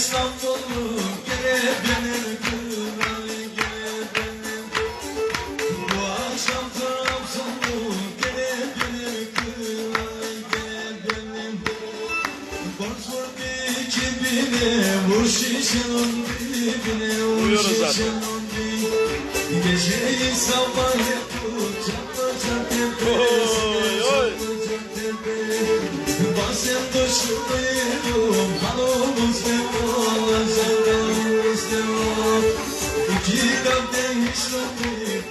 İstanbul'u gene benim kırmalı gene Bu akşam Trabzon'u gene benim kırmalı gene benim bir kibine vur şişenin dibine vur şişenin dibine Geceyi sabah yapın Gidem de hiç yok değil,